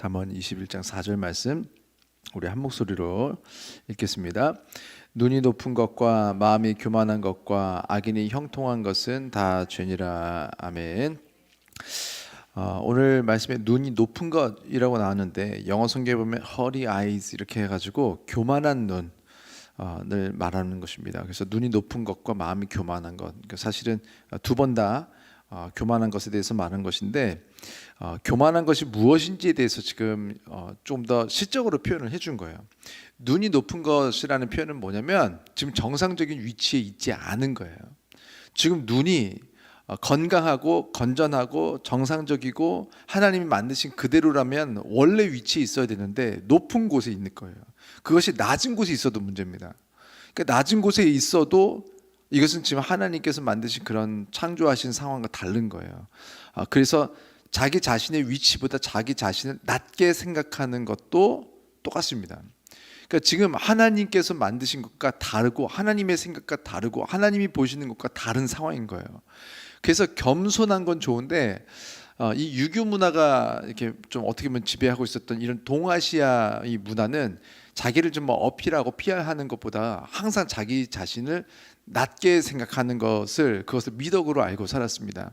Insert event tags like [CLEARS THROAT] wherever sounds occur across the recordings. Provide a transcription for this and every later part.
잠언 21장 4절 말씀 우리 한 목소리로 읽겠습니다. 눈이 높은 것과 마음이 교만한 것과 악인이 형통한 것은 다 죄니라. 아멘. 어, 오늘 말씀에 눈이 높은 것이라고 나왔는데 영어 성경에 보면 허리 아이즈 이렇게 해가지고 교만한 눈. 어, 늘 말하는 것입니다. 그래서 눈이 높은 것과 마음이 교만한 것. 그러니까 사실은 두 번 다 어, 교만한 것에 대해서 말한 것인데 어, 교만한 것이 무엇인지에 대해서 지금 어, 좀더 시적으로 표현을 해준 거예요. 눈이 높은 것이라는 표현은 뭐냐면 지금 정상적인 위치에 있지 않은 거예요. 지금 눈이 어, 건강하고 건전하고 정상적이고 하나님이 만드신 그대로라면 원래 위치에 있어야 되는데 높은 곳에 있는 거예요. 그것이 낮은 곳에 있어도 문제입니다. 그러니까 낮은 곳에 있어도 이것은 지금 하나님께서 만드신 그런 창조하신 상황과 다른 거예요. 아, 그래서 자기 자신의 위치보다 자기 자신을 낮게 생각하는 것도 똑같습니다. 그러니까 지금 하나님께서 만드신 것과 다르고 하나님의 생각과 다르고 하나님이 보시는 것과 다른 상황인 거예요. 그래서 겸손한 건 좋은데 어, 이 유교 문화가 이렇게 좀 어떻게 보면 지배하고 있었던 이런 동아시아 이 문화는 자기를 좀 뭐 어필하고 피하는 것보다 항상 자기 자신을 낮게 생각하는 것을 그것을 미덕으로 알고 살았습니다.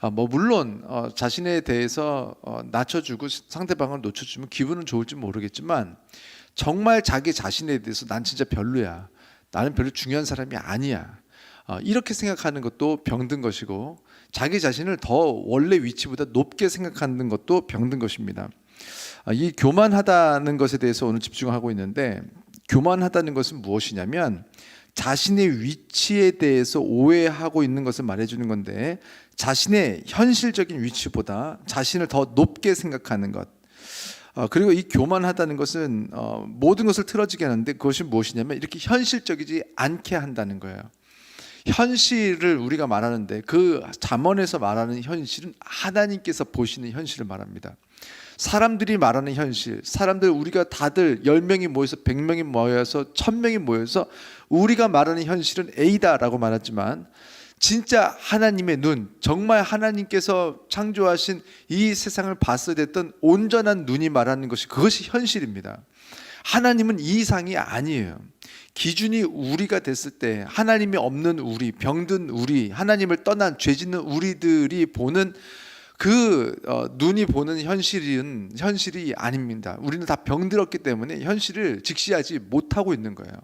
아, 뭐 물론 어, 자신에 대해서 어, 낮춰주고 상대방을 놓쳐주면 기분은 좋을지 모르겠지만 정말 자기 자신에 대해서 난 진짜 별로야. 나는 별로 중요한 사람이 아니야. 어, 이렇게 생각하는 것도 병든 것이고 자기 자신을 더 원래 위치보다 높게 생각하는 것도 병든 것입니다. 아, 이 교만하다는 것에 대해서 오늘 집중하고 있는데 교만하다는 것은 무엇이냐면 자신의 위치에 대해서 오해하고 있는 것을 말해주는 건데 자신의 현실적인 위치보다 자신을 더 높게 생각하는 것. 어, 그리고 이 교만하다는 것은 어, 모든 것을 틀어지게 하는데 그것이 무엇이냐면 이렇게 현실적이지 않게 한다는 거예요. 현실을 우리가 말하는데 그 잠언에서 말하는 현실은 하나님께서 보시는 현실을 말합니다. 사람들이 말하는 현실, 사람들 우리가 다들 10명이 모여서 100명이 모여서 1000명이 모여서 우리가 말하는 현실은 A다라고 말하지만 진짜 하나님의 눈, 정말 하나님께서 창조하신 이 세상을 봤을 때 했던 온전한 눈이 말하는 것이 그것이 현실입니다. 하나님은 이 이상이 아니에요. 기준이 우리가 됐을 때 하나님이 없는 우리, 병든 우리, 하나님을 떠난 죄 짓는 우리들이 보는 그 어, 눈이 보는 현실은 현실이 아닙니다. 우리는 다 병들었기 때문에 현실을 직시하지 못하고 있는 거예요.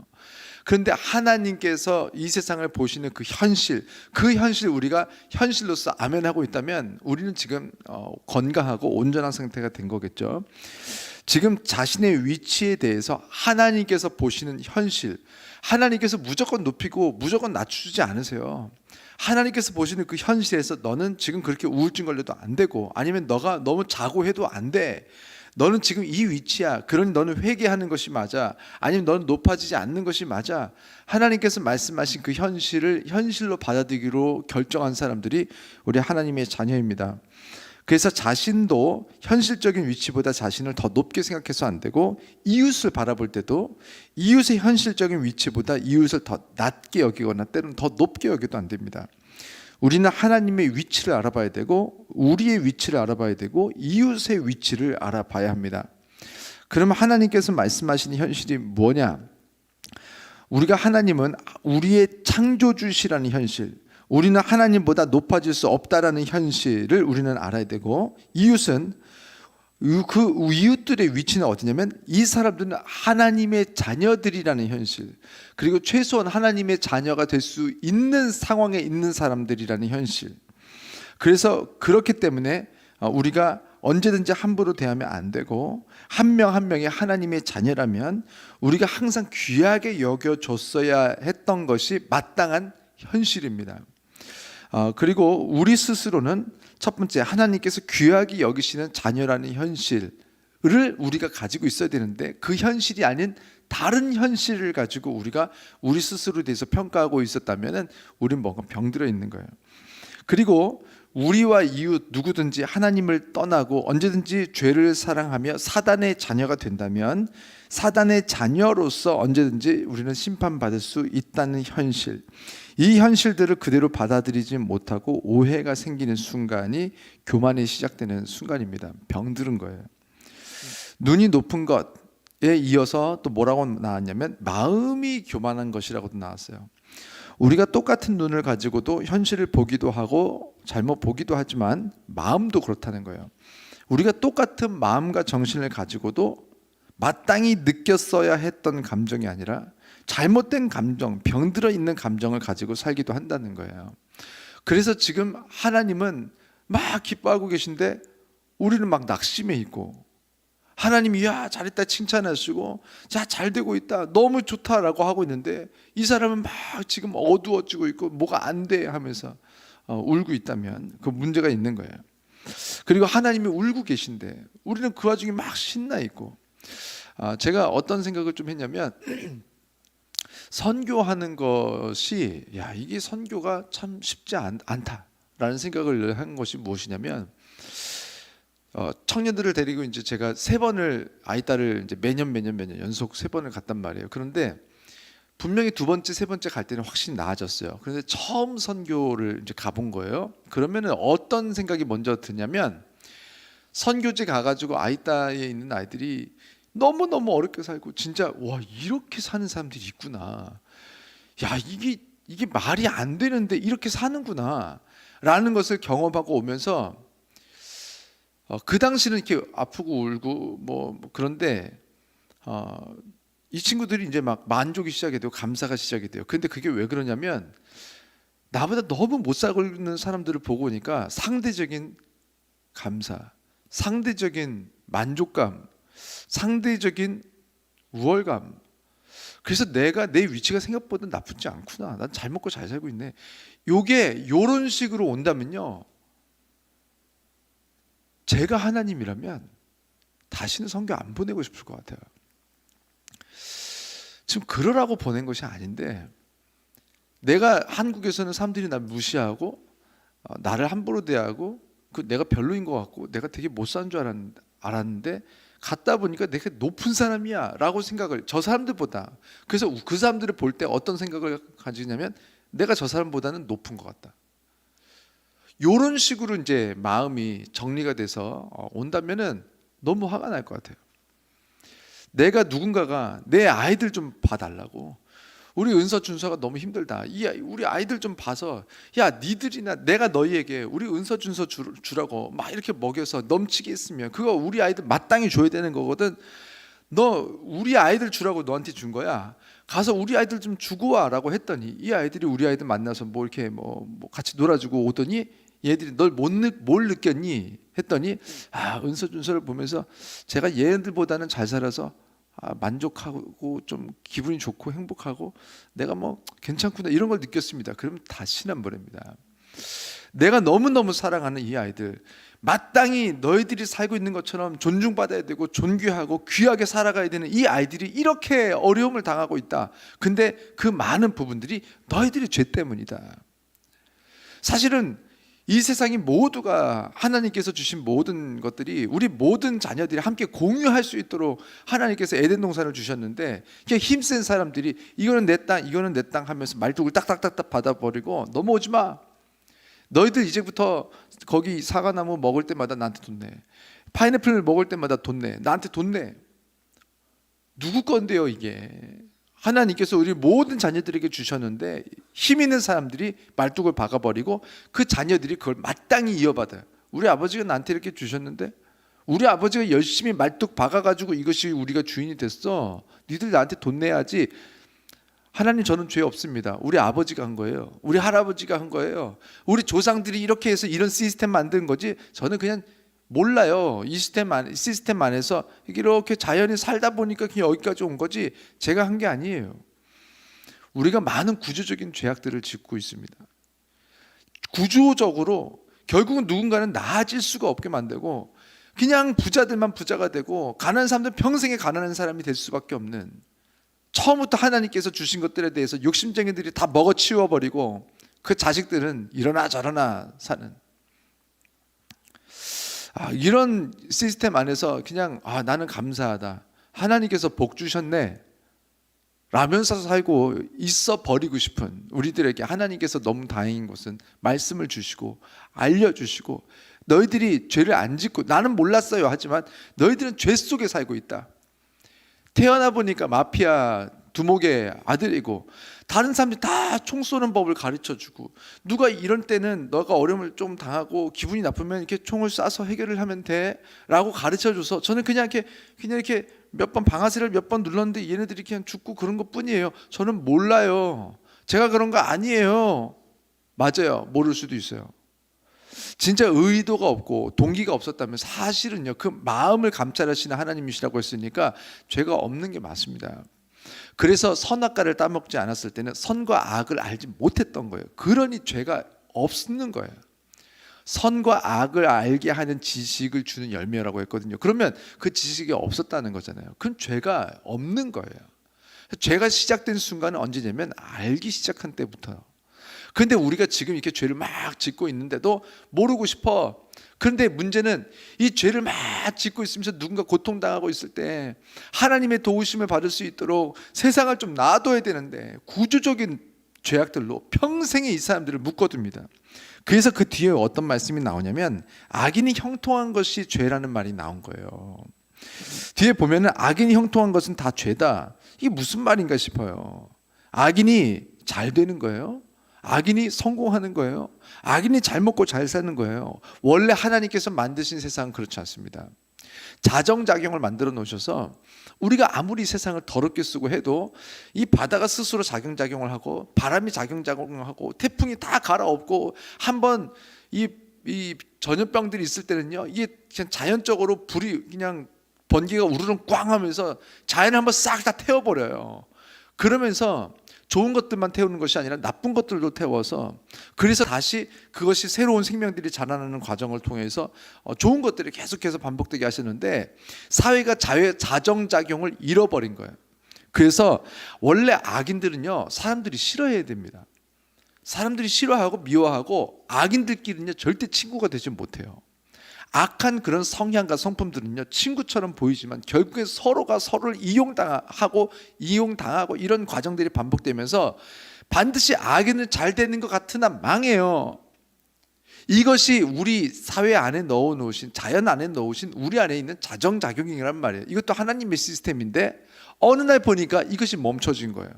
그런데 하나님께서 이 세상을 보시는 그 현실, 그 현실 우리가 현실로서 아멘하고 있다면 우리는 지금 어, 건강하고 온전한 상태가 된 거겠죠. 지금 자신의 위치에 대해서 하나님께서 보시는 현실, 하나님께서 무조건 높이고 무조건 낮추지 않으세요. 하나님께서 보시는 그 현실에서 너는 지금 그렇게 우울증 걸려도 안 되고 아니면 너가 너무 자고 해도 안 돼. 너는 지금 이 위치야. 그러니 너는 회개하는 것이 맞아. 아니면 너는 높아지지 않는 것이 맞아. 하나님께서 말씀하신 그 현실을 현실로 받아들이기로 결정한 사람들이 우리 하나님의 자녀입니다. 그래서 자신도 현실적인 위치보다 자신을 더 높게 생각해서 안 되고 이웃을 바라볼 때도 이웃의 현실적인 위치보다 이웃을 더 낮게 여기거나 때로는 더 높게 여기도 안 됩니다. 우리는 하나님의 위치를 알아봐야 되고 우리의 위치를 알아봐야 되고 이웃의 위치를 알아봐야 합니다. 그러면 하나님께서 말씀하시는 현실이 뭐냐? 우리가 하나님은 우리의 창조주시라는 현실, 우리는 하나님보다 높아질 수 없다라는 현실을 우리는 알아야 되고 이웃은 그 이웃들의 위치는 어디냐면 이 사람들은 하나님의 자녀들이라는 현실 그리고 최소한 하나님의 자녀가 될 수 있는 상황에 있는 사람들이라는 현실 그래서 그렇기 때문에 우리가 언제든지 함부로 대하면 안 되고 한 명한 명이 하나님의 자녀라면 우리가 항상 귀하게 여겨줬어야 했던 것이 마땅한 현실입니다. 어, 그리고 우리 스스로는 첫 번째 하나님께서 귀하게 여기시는 자녀라는 현실을 우리가 가지고 있어야 되는데 그 현실이 아닌 다른 현실을 가지고 우리가 우리 스스로에 대해서 평가하고 있었다면은 우리는 뭔가 병들어 있는 거예요. 그리고 우리와 이웃 누구든지 하나님을 떠나고 언제든지 죄를 사랑하며 사단의 자녀가 된다면 사단의 자녀로서 언제든지 우리는 심판받을 수 있다는 현실. 이 현실들을 그대로 받아들이지 못하고 오해가 생기는 순간이 교만이 시작되는 순간입니다. 병들은 거예요. 눈이 높은 것에 이어서 또 뭐라고 나왔냐면 마음이 교만한 것이라고도 나왔어요. 우리가 똑같은 눈을 가지고도 현실을 보기도 하고 잘못 보기도 하지만 마음도 그렇다는 거예요. 우리가 똑같은 마음과 정신을 가지고도 마땅히 느꼈어야 했던 감정이 아니라 잘못된 감정, 병들어 있는 감정을 가지고 살기도 한다는 거예요. 그래서 지금 하나님은 막 기뻐하고 계신데 우리는 막 낙심해 있고 하나님이 야 잘했다. 칭찬하시고 자 잘 되고 있다. 너무 좋다라고 하고 있는데 이 사람은 막 지금 어두워지고 있고 뭐가 안 돼. 하면서 어, 울고 있다면 그 문제가 있는 거예요. 그리고 하나님이 울고 계신데 우리는 그 와중에 막 신나 있고 아, 제가 어떤 생각을 좀 했냐면 [CLEARS THROAT] 선교하는 것이 야 이게 선교가 참 쉽지 않, 않다라는 생각을 한 것이 무엇이냐면 어, 청년들을 데리고 이제 제가 세 번을 아이 딸을 이제 매년 매년 매년 연속 세 번을 갔단 말이에요. 그런데 분명히 두 번째 세 번째 갈 때는 확실히 나아졌어요. 그런데 처음 선교를 이제 가본 거예요. 그러면은 어떤 생각이 먼저 드냐면 선교지 가가지고 아이 딸에 있는 아이들이 너무 너무 어렵게 살고 진짜 와 이렇게 사는 사람들이 있구나. 야 이게 이게 말이 안 되는데 이렇게 사는구나라는 것을 경험하고 오면서 어, 그 당시는 이렇게 아프고 울고 뭐, 뭐 그런데 어, 이 친구들이 이제 막 만족이 시작이 되고 감사가 시작이 돼요. 근데 그게 왜 그러냐면 나보다 너무 못 살고 있는 사람들을 보고 오니까 상대적인 감사, 상대적인 만족감, 상대적인 우월감. 그래서 내가 내 위치가 생각보다 나쁘지 않구나. 난 잘 먹고 잘 살고 있네. 요게 요런 식으로 온다면요. 제가 하나님이라면 다시는 성교 안 보내고 싶을 것 같아요. 지금 그러라고 보낸 것이 아닌데 내가 한국에서는 사람들이 나 무시하고 어, 나를 함부로 대하고 그 내가 별로인 것 같고 내가 되게 못 사는 줄 알았는데, 갔다 보니까 내가 높은 사람이야라고 생각을 저 사람들보다 그래서 그 사람들을 볼 때 어떤 생각을 가지냐면 내가 저 사람보다는 높은 것 같다. 요런 식으로 이제 마음이 정리가 돼서 어, 온다면은 너무 화가 날 것 같아요. 내가 누군가가 내 아이들 좀 봐달라고. 우리 은서 준서가 너무 힘들다. 이 우리 아이들 좀 봐서 야 니들이나 내가 너희에게 우리 은서 준서 주, 주라고 막 이렇게 먹여서 넘치게 했으면 그거 우리 아이들 마땅히 줘야 되는 거거든. 너 우리 아이들 주라고 너한테 준 거야. 가서 우리 아이들 좀 주고 와라고 했더니 이 아이들이 우리 아이들 만나서 뭐 이렇게 뭐, 뭐 같이 놀아주고 오더니 얘들이 널못뭘 느꼈니 했더니 아 은서 준서를 보면서 제가 얘네들보다는 잘 살아서 아, 만족하고 좀 기분이 좋고 행복하고 내가 뭐 괜찮구나 이런 걸 느꼈습니다. 그러면 다 신한벌입니다. 내가 너무 너무 사랑하는 이 아이들 마땅히 너희들이 살고 있는 것처럼 존중받아야 되고 존귀하고 귀하게 살아가야 되는 이 아이들이 이렇게 어려움을 당하고 있다. 근데 그 많은 부분들이 너희들의 죄 때문이다. 사실은 이 세상이 모두가 하나님께서 주신 모든 것들이 우리 모든 자녀들이 함께 공유할 수 있도록 하나님께서 에덴 동산을 주셨는데 그냥 힘센 사람들이 이거는 내 땅, 이거는 내 땅 하면서 말뚝을 딱딱딱딱 받아버리고 넘어오지 마. 너희들 이제부터 거기 사과나무 먹을 때마다 나한테 돈 내. 파인애플 먹을 때마다 돈 내. 나한테 돈 내. 누구 건데요 이게? 하나님께서 우리 모든 자녀들에게 주셨는데 힘 있는 사람들이 말뚝을 박아버리고 그 자녀들이 그걸 마땅히 이어받아요. 우리 아버지가 나한테 이렇게 주셨는데 우리 아버지가 열심히 말뚝 박아가지고 이것이 우리가 주인이 됐어. 니들 나한테 돈 내야지. 하나님 저는 죄 없습니다. 우리 아버지가 한 거예요. 우리 할아버지가 한 거예요. 우리 조상들이 이렇게 해서 이런 시스템 만든 거지. 저는 그냥 몰라요. 이 시스템 안 시스템 안에서 이렇게 자연히 살다 보니까 그냥 여기까지 온 거지. 제가 한 게 아니에요. 우리가 많은 구조적인 죄악들을 짓고 있습니다. 구조적으로 결국은 누군가는 나아질 수가 없게 만들고 그냥 부자들만 부자가 되고 가난한 사람들 평생에 가난한 사람이 될 수밖에 없는 처음부터 하나님께서 주신 것들에 대해서 욕심쟁이들이 다 먹어치워 버리고 그 자식들은 이러나 저러나 사는 아, 이런 시스템 안에서 그냥 아, 나는 감사하다. 하나님께서 복 주셨네. 라면서 살고 있어 버리고 싶은 우리들에게 하나님께서 너무 다행인 것은 말씀을 주시고 알려 주시고 너희들이 죄를 안 짓고 나는 몰랐어요 하지만 너희들은 죄 속에 살고 있다. 태어나 보니까 마피아 두목의 아들이고 다른 사람들이 다 총 쏘는 법을 가르쳐 주고 누가 이런 때는 너가 어려움을 좀 당하고 기분이 나쁘면 이렇게 총을 쏴서 해결을 하면 돼라고 가르쳐 줘서 저는 그냥 이렇게 그냥 이렇게 몇 번 방아쇠를 몇 번 눌렀는데 얘네들이 그냥 죽고 그런 것뿐이에요. 저는 몰라요. 제가 그런 거 아니에요. 맞아요. 모를 수도 있어요. 진짜 의도가 없고 동기가 없었다면 사실은요 그 마음을 감찰하시는 하나님이시라고 했으니까 죄가 없는 게 맞습니다. 그래서 선악과를 따먹지 않았을 때는 선과 악을 알지 못했던 거예요. 그러니 죄가 없는 거예요. 선과 악을 알게 하는 지식을 주는 열매라고 했거든요. 그러면 그 지식이 없었다는 거잖아요. 그럼 죄가 없는 거예요. 죄가 시작된 순간은 언제냐면 알기 시작한 때부터요. 근데 우리가 지금 이렇게 죄를 막 짓고 있는데도 모르고 싶어. 그런데 문제는 이 죄를 막 짓고 있으면서 누군가 고통당하고 있을 때 하나님의 도우심을 받을 수 있도록 세상을 좀 놔둬야 되는데 구조적인 죄악들로 평생에 이 사람들을 묶어둡니다. 그래서 그 뒤에 어떤 말씀이 나오냐면 악인이 형통한 것이 죄라는 말이 나온 거예요. 뒤에 보면은 악인이 형통한 것은 다 죄다. 이게 무슨 말인가 싶어요. 악인이 잘 되는 거예요. 악인이 성공하는 거예요. 악인이 잘 먹고 잘 사는 거예요. 원래 하나님께서 만드신 세상은 그렇지 않습니다. 자정작용을 만들어 놓으셔서 우리가 아무리 세상을 더럽게 쓰고 해도 이 바다가 스스로 작용작용을 하고 바람이 작용작용을 하고 태풍이 다 갈아엎고 한번 이, 이 전염병들이 있을 때는요 이게 그냥 자연적으로 불이 그냥 번개가 우르릉 꽝 하면서 자연을 한번 싹 다 태워버려요. 그러면서 좋은 것들만 태우는 것이 아니라 나쁜 것들도 태워서 그래서 다시 그것이 새로운 생명들이 자라나는 과정을 통해서 어, 좋은 것들이 계속해서 반복되게 하시는데 사회가 자회 자정작용을 잃어버린 거예요. 그래서 원래 악인들은요 사람들이 싫어해야 됩니다. 사람들이 싫어하고 미워하고 악인들끼리는요 절대 친구가 되지 못해요. 악한 그런 성향과 성품들은요 친구처럼 보이지만 결국에 서로가 서로를 이용당하고 이용당하고 이런 과정들이 반복되면서 반드시 악인은 잘 되는 것 같으나 망해요. 이것이 우리 사회 안에 넣어 놓으신 자연 안에 넣으신 우리 안에 있는 자정 작용이란 말이에요. 이것도 하나님의 시스템인데 어느 날 보니까 이것이 멈춰진 거예요.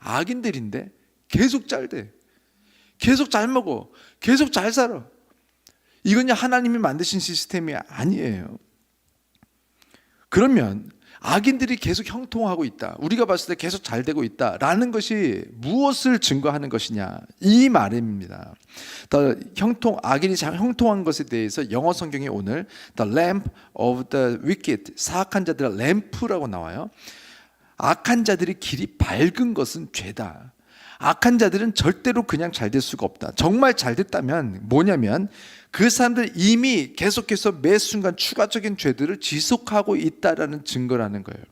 악인들인데 계속 잘 돼. 계속 잘 먹어. 계속 잘 살아. 이건 하나님이 만드신 시스템이 아니에요. 그러면 악인들이 계속 형통하고 있다. 우리가 봤을 때 계속 잘 되고 있다 라는 것이 무엇을 증거하는 것이냐 이 말입니다. The 형통 악인이 잘 형통한 것에 대해서 영어 성경에 오늘 the lamp of the wicked 사악한 자들의 램프라고 나와요. 악한 자들이 길이 밝은 것은 죄다. 악한 자들은 절대로 그냥 잘 될 수가 없다. 정말 잘 됐다면 뭐냐면 그 사람들 이미 계속해서 매 순간 추가적인 죄들을 지속하고 있다라는 증거라는 거예요.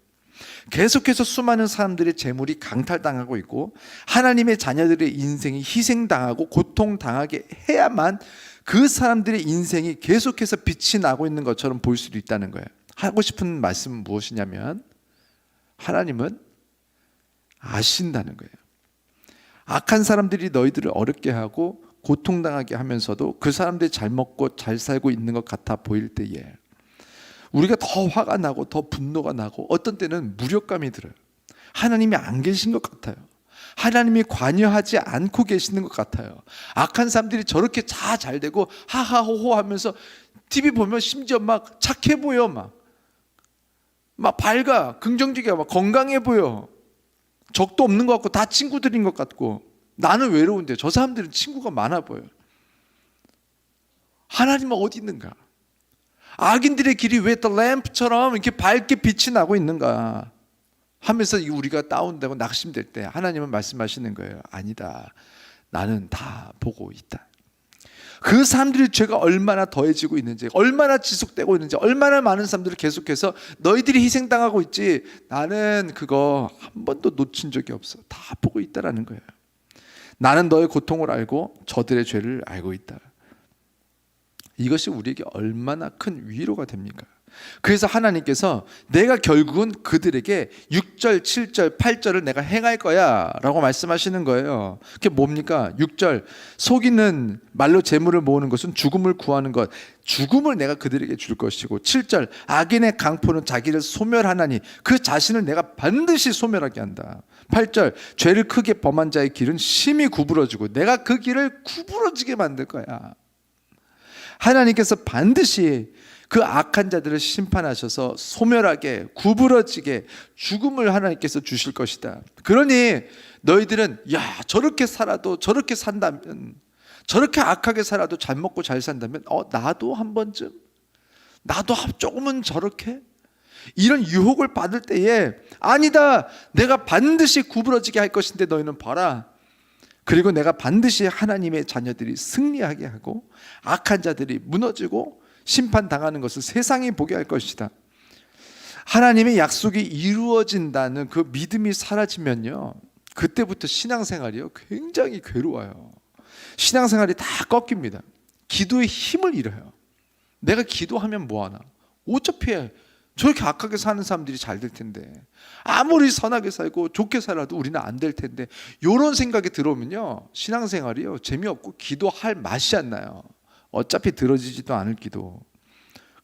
계속해서 수많은 사람들의 재물이 강탈당하고 있고 하나님의 자녀들의 인생이 희생당하고 고통당하게 해야만 그 사람들의 인생이 계속해서 빛이 나고 있는 것처럼 보일 수도 있다는 거예요. 하고 싶은 말씀은 무엇이냐면 하나님은 아신다는 거예요. 악한 사람들이 너희들을 어렵게 하고 고통당하게 하면서도 그 사람들이 잘 먹고 잘 살고 있는 것 같아 보일 때에 우리가 더 화가 나고 더 분노가 나고 어떤 때는 무력감이 들어요. 하나님이 안 계신 것 같아요. 하나님이 관여하지 않고 계시는 것 같아요. 악한 사람들이 저렇게 다 잘 되고 하하호호 하면서 TV 보면 심지어 막 착해 보여 막. 막 밝아, 긍정적이야, 막 건강해 보여. 적도 없는 것 같고 다 친구들인 것 같고 나는 외로운데 저 사람들은 친구가 많아 보여. 하나님은 어디 있는가? 악인들의 길이 왜또 램프처럼 이렇게 밝게 빛이 나고 있는가? 하면서 우리가 다운되고 낙심될 때 하나님은 말씀하시는 거예요. 아니다. 나는 다 보고 있다. 그 사람들의 죄가 얼마나 더해지고 있는지, 얼마나 지속되고 있는지, 얼마나 많은 사람들을 계속해서 너희들이 희생당하고 있지. 나는 그거 한 번도 놓친 적이 없어. 다 보고 있다라는 거예요. 나는 너의 고통을 알고 저들의 죄를 알고 있다. 이것이 우리에게 얼마나 큰 위로가 됩니까? 그래서 하나님께서 내가 결국은 그들에게 6절, 7절, 8절을 내가 행할 거야 라고 말씀하시는 거예요. 그게 뭡니까? 6절, 속이는 말로 재물을 모으는 것은 죽음을 구하는 것. 죽음을 내가 그들에게 줄 것이고 7절, 악인의 강포는 자기를 소멸하나니 그 자신을 내가 반드시 소멸하게 한다. 8절, 죄를 크게 범한 자의 길은 심히 구부러지고 내가 그 길을 구부러지게 만들 거야. 하나님께서 반드시 그 악한 자들을 심판하셔서 소멸하게 구부러지게 죽음을 하나님께서 주실 것이다. 그러니 너희들은 야 저렇게 살아도 저렇게 산다면 저렇게 악하게 살아도 잘 먹고 잘 산다면 어 나도 한 번쯤 나도 조금은 저렇게 이런 유혹을 받을 때에 아니다 내가 반드시 구부러지게 할 것인데 너희는 봐라 그리고 내가 반드시 하나님의 자녀들이 승리하게 하고 악한 자들이 무너지고 심판당하는 것을 세상이 보게 할 것이다. 하나님의 약속이 이루어진다는 그 믿음이 사라지면요. 그때부터 신앙생활이요. 굉장히 괴로워요. 신앙생활이 다 꺾입니다. 기도의 힘을 잃어요. 내가 기도하면 뭐하나? 어차피 저렇게 악하게 사는 사람들이 잘 될 텐데. 아무리 선하게 살고 좋게 살아도 우리는 안 될 텐데. 이런 생각이 들어오면요. 신앙생활이요. 재미없고 기도할 맛이 안 나요. 어차피 들어지지도 않을 기도.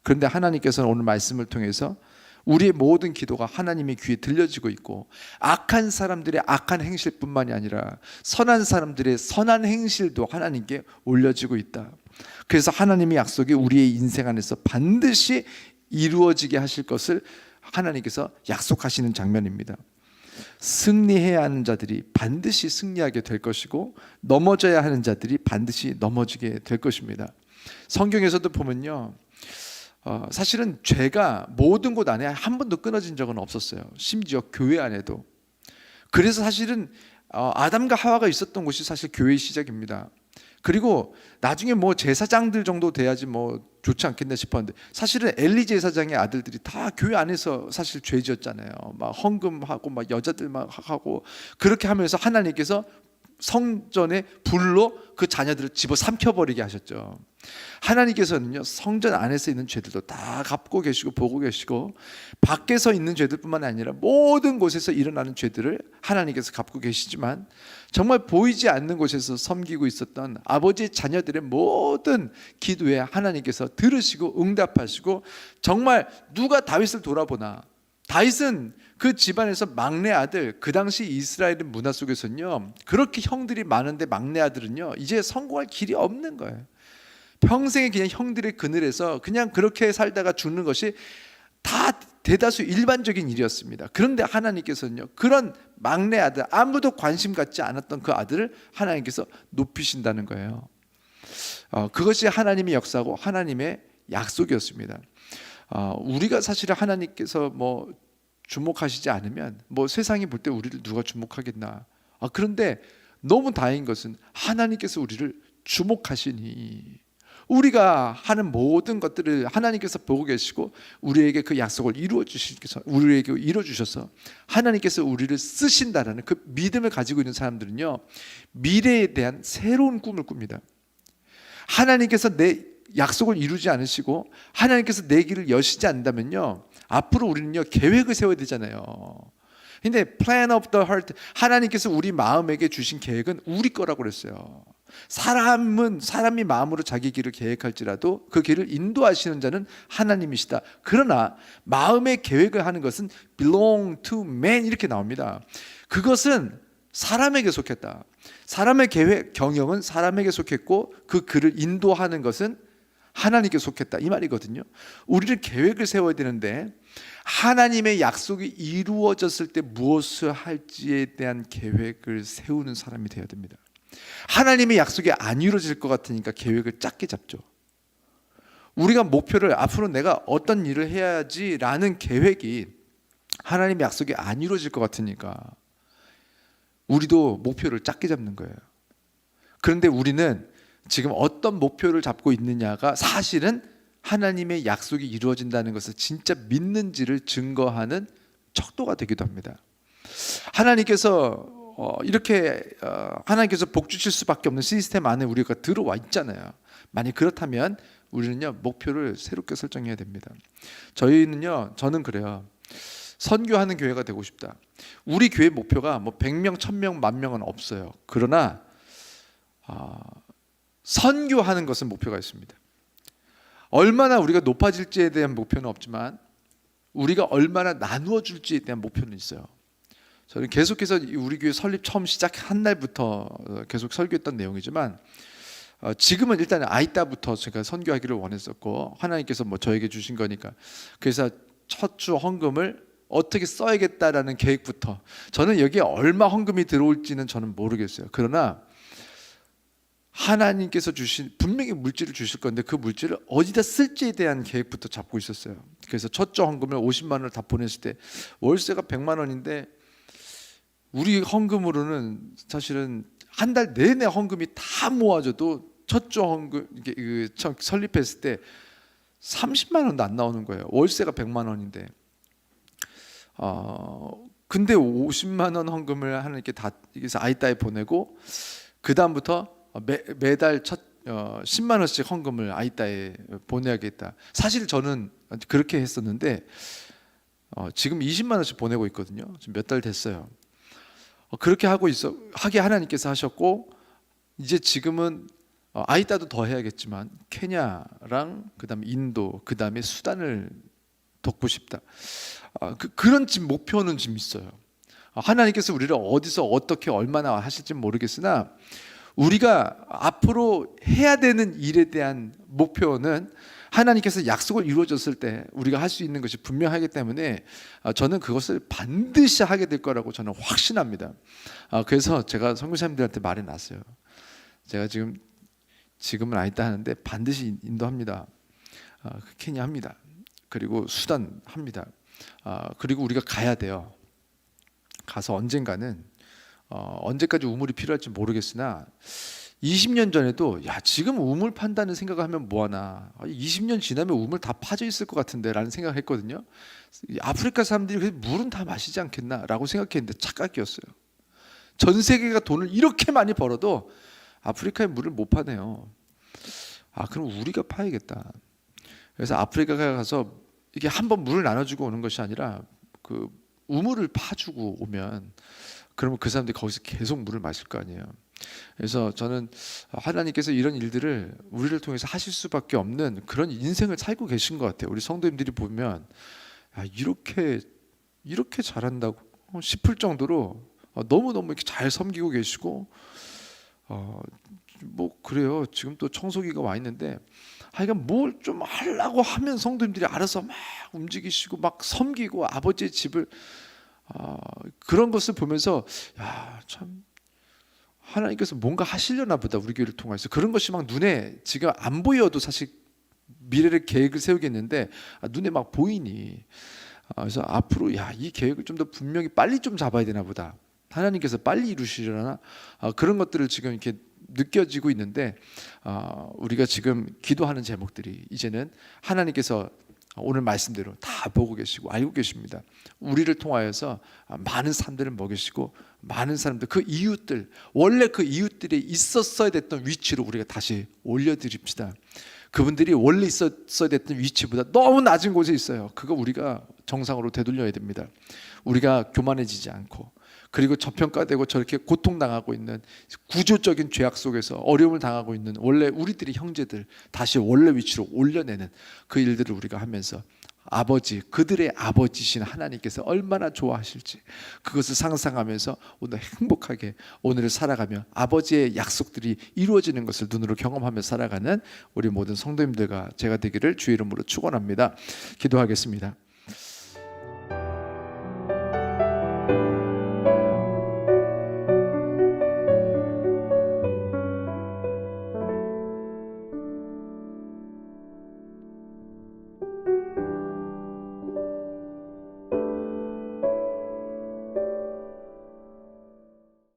그런데 하나님께서는 오늘 말씀을 통해서 우리의 모든 기도가 하나님의 귀에 들려지고 있고 악한 사람들의 악한 행실뿐만이 아니라 선한 사람들의 선한 행실도 하나님께 올려지고 있다. 그래서 하나님의 약속이 우리의 인생 안에서 반드시 이루어지게 하실 것을 하나님께서 약속하시는 장면입니다. 승리해야 하는 자들이 반드시 승리하게 될 것이고 넘어져야 하는 자들이 반드시 넘어지게 될 것입니다. 성경에서도 보면요. 어, 사실은 죄가 모든 곳 안에 한 번도 끊어진 적은 없었어요. 심지어 교회 안에도. 그래서 사실은 어, 아담과 하와가 있었던 곳이 사실 교회의 시작입니다. 그리고 나중에 뭐 제사장들 정도 돼야지 뭐 좋지 않겠나 싶었는데 사실은 엘리 제사장의 아들들이 다 교회 안에서 사실 죄지었잖아요. 막 헌금하고 막 여자들 막 하고 그렇게 하면서 하나님께서 성전의 불로 그 자녀들을 집어 삼켜버리게 하셨죠. 하나님께서는요 성전 안에서 있는 죄들도 다 갚고 계시고 보고 계시고 밖에서 있는 죄들뿐만 아니라 모든 곳에서 일어나는 죄들을 하나님께서 갚고 계시지만 정말 보이지 않는 곳에서 섬기고 있었던 아버지 자녀들의 모든 기도에 하나님께서 들으시고 응답하시고 정말 누가 다윗을 돌아보나 다윗은 그 집안에서 막내 아들 그 당시 이스라엘 문화 속에서는요 그렇게 형들이 많은데 막내 아들은요 이제 성공할 길이 없는 거예요. 평생에 그냥 형들의 그늘에서 그냥 그렇게 살다가 죽는 것이 다 대다수 일반적인 일이었습니다. 그런데 하나님께서는요 그런 막내 아들 아무도 관심 갖지 않았던 그 아들을 하나님께서 높이신다는 거예요. 어, 그것이 하나님의 역사고 하나님의 약속이었습니다. 어, 우리가 사실은 하나님께서 뭐 주목하시지 않으면 뭐 세상이 볼 때 우리를 누가 주목하겠나. 아, 그런데 너무 다행인 것은 하나님께서 우리를 주목하시니 우리가 하는 모든 것들을 하나님께서 보고 계시고 우리에게 그 약속을 이루어 주시서 우리에게 이루어 주셔서 하나님께서 우리를 쓰신다라는 그 믿음을 가지고 있는 사람들은요 미래에 대한 새로운 꿈을 꿉니다. 하나님께서 내 약속을 이루지 않으시고 하나님께서 내 길을 여시지 않는다면요 앞으로 우리는요 계획을 세워야 되잖아요. 근데 plan of the heart 하나님께서 우리 마음에게 주신 계획은 우리 거라고 그랬어요. 사람은 사람이 마음으로 자기 길을 계획할지라도 그 길을 인도하시는 자는 하나님이시다. 그러나 마음의 계획을 하는 것은 belong to man 이렇게 나옵니다. 그것은 사람에게 속했다. 사람의 계획 경영은 사람에게 속했고 그 글을 인도하는 것은 하나님께 속했다 이 말이거든요. 우리는 계획을 세워야 되는데 하나님의 약속이 이루어졌을 때 무엇을 할지에 대한 계획을 세우는 사람이 되어야 됩니다. 하나님의 약속이 안 이루어질 것 같으니까 계획을 작게 잡죠. 우리가 목표를 앞으로 내가 어떤 일을 해야지라는 계획이 하나님의 약속이 안 이루어질 것 같으니까 우리도 목표를 작게 잡는 거예요. 그런데 우리는 지금 어떤 목표를 잡고 있느냐가 사실은 하나님의 약속이 이루어진다는 것을 진짜 믿는지를 증거하는 척도가 되기도 합니다. 하나님께서 어, 이렇게 어, 하나님께서 복 주실 수밖에 없는 시스템 안에 우리가 들어와 있잖아요. 만약 그렇다면 우리는요 목표를 새롭게 설정해야 됩니다. 저희는요 저는 그래요. 선교하는 교회가 되고 싶다. 우리 교회 목표가 뭐 100명, 1000명, 만 명은 없어요. 그러나 아, 선교하는 것은 목표가 있습니다. 얼마나 우리가 높아질지에 대한 목표는 없지만 우리가 얼마나 나누어 줄지에 대한 목표는 있어요. 저는 계속해서 이 우리 교회 설립 처음 시작한 날부터 어, 계속 설교했던 내용이지만 어, 지금은 일단 아이따부터 제가 선교하기를 원했었고 하나님께서 뭐 저에게 주신 거니까 그래서 첫 주 헌금을 어떻게 써야겠다라는 계획부터 저는 여기에 얼마 헌금이 들어올지는 저는 모르겠어요. 그러나 하나님께서 주신 분명히 물질을 주실 건데 그 물질을 어디다 쓸지에 대한 계획부터 잡고 있었어요. 그래서 첫 주 헌금을 50만 원을 다 보냈을 때 월세가 100만 원인데 우리 헌금으로는 사실은 한 달 내내 헌금이 다 모아져도 첫 주 헌금 이게 그 설립했을 때 30만 원도 안 나오는 거예요. 월세가 100만 원인데. 어 근데 50만 원 헌금을 하나님께 다 여기서 아이따에 보내고 그 다음부터 매, 매달 첫 어, 10만 원씩 헌금을 아이따에 보내야겠다. 사실 저는 그렇게 했었는데 어, 지금 20만 원씩 보내고 있거든요. 지금 몇 달 됐어요. 어, 그렇게 하고 있어 하게 하나님께서 하셨고 이제 지금은 어, 아이따도 더 해야겠지만 케냐랑 그다음에 인도 그다음에 수단을 돕고 싶다. 아, 그, 그런 지금 목표는 지금 있어요. 아, 하나님께서 우리를 어디서 어떻게 얼마나 하실지 모르겠으나 우리가 앞으로 해야 되는 일에 대한 목표는 하나님께서 약속을 이루어졌을 때 우리가 할 수 있는 것이 분명하기 때문에 아, 저는 그것을 반드시 하게 될 거라고 저는 확신합니다. 아, 그래서 제가 선교사님들한테 말해 놨어요. 제가 지금 지금은 아니다 하는데 반드시 인도합니다. 아, 케냐 합니다. 그리고 수단 합니다. 그리고 우리가 가야 돼요. 가서 언젠가는 어, 언제까지 우물이 필요할지 모르겠으나 20년 전에도 야 지금 우물 판다는 생각을 하면 뭐하나? 20년 지나면 우물 다 파져 있을 것 같은데라는 생각을 했거든요. 아프리카 사람들이 물은 다 마시지 않겠나라고 생각했는데 착각이었어요. 전 세계가 돈을 이렇게 많이 벌어도 아프리카에 물을 못 파네요. 아 그럼 우리가 파야겠다. 그래서 아프리카에 가서 이게 한 번 물을 나눠주고 오는 것이 아니라 그 우물을 파주고 오면 그러면 그 사람들이 거기서 계속 물을 마실 거 아니에요. 그래서 저는 하나님께서 이런 일들을 우리를 통해서 하실 수밖에 없는 그런 인생을 살고 계신 것 같아요. 우리 성도님들이 보면 야, 이렇게 이렇게 잘한다고 싶을 정도로 너무 너무 이렇게 잘 섬기고 계시고 어, 뭐 그래요. 지금 또 청소기가 와 있는데 하여간 뭘 좀 하려고 하면 성도님들이 알아서 막 움직이시고 막 섬기고 아버지의 집을 어, 그런 것을 보면서 야 참 하나님께서 뭔가 하시려나 보다 우리 교회를 통해서. 그런 것이 막 눈에 지금 안 보여도 사실 미래를 계획을 세우겠는데 아, 눈에 막 보이니. 아, 그래서 앞으로 야 이 계획을 좀 더 분명히 빨리 좀 잡아야 되나 보다. 하나님께서 빨리 이루시려나? 아, 그런 것들을 지금 이렇게 느껴지고 있는데 아, 우리가 지금 기도하는 제목들이 이제는 하나님께서 오늘 말씀대로 다 보고 계시고 알고 계십니다. 우리를 통하여서 많은 사람들을 먹이시고 많은 사람들 그 이웃들 원래 그 이웃들이 있었어야 됐던 위치로 우리가 다시 올려드립시다. 그분들이 원래 있었어야 됐던 위치보다 너무 낮은 곳에 있어요. 그거 우리가 정상으로 되돌려야 됩니다. 우리가 교만해지지 않고 그리고 저평가되고 저렇게 고통당하고 있는 구조적인 죄악 속에서 어려움을 당하고 있는 원래 우리들의 형제들 다시 원래 위치로 올려내는 그 일들을 우리가 하면서 아버지 그들의 아버지신 하나님께서 얼마나 좋아하실지 그것을 상상하면서 오늘 행복하게 오늘을 살아가며 아버지의 약속들이 이루어지는 것을 눈으로 경험하며 살아가는 우리 모든 성도님들과 제가 되기를 주의 이름으로 축원합니다. 기도하겠습니다.